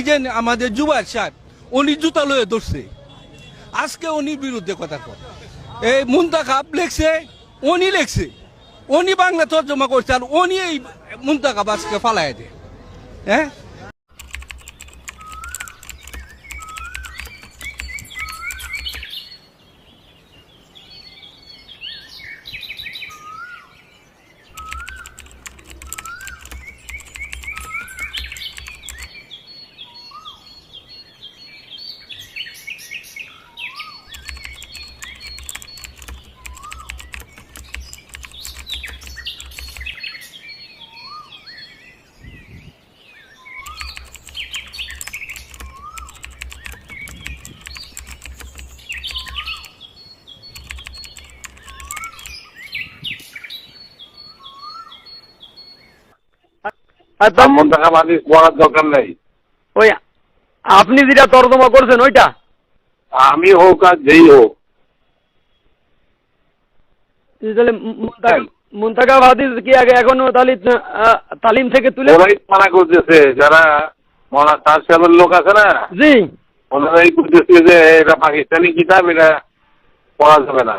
এই যে আমাদের যুবার সাহেব, উনি জুতা লয়ে ধরছে আজকে উনি বিরুদ্ধে কথা কর এই মুন্তাকাব লেখছে, উনি লেখছে। উনি বাংলা তর্জমা করছে আর উনি এই মুন্তাকাব আজকে ফালাই দেয়। হ্যাঁ? একদম টাকা পড়ার দরকার নেই। ওই আপনি যেটা তর্জমা করছেন ওইটা? আমি হোক আর যেই হোক। তাহলে মুন্তাকা হাদিস কি আগে এখনও তাহলে তালিম থেকে তুলে ওরাই মানা করতেছে যারা মনা তার সাহেবের লোক আছে না? জি। ওনারাই করতেছে যে এটা পাকিস্তানি কিতাব এটা পড়া যাবে না।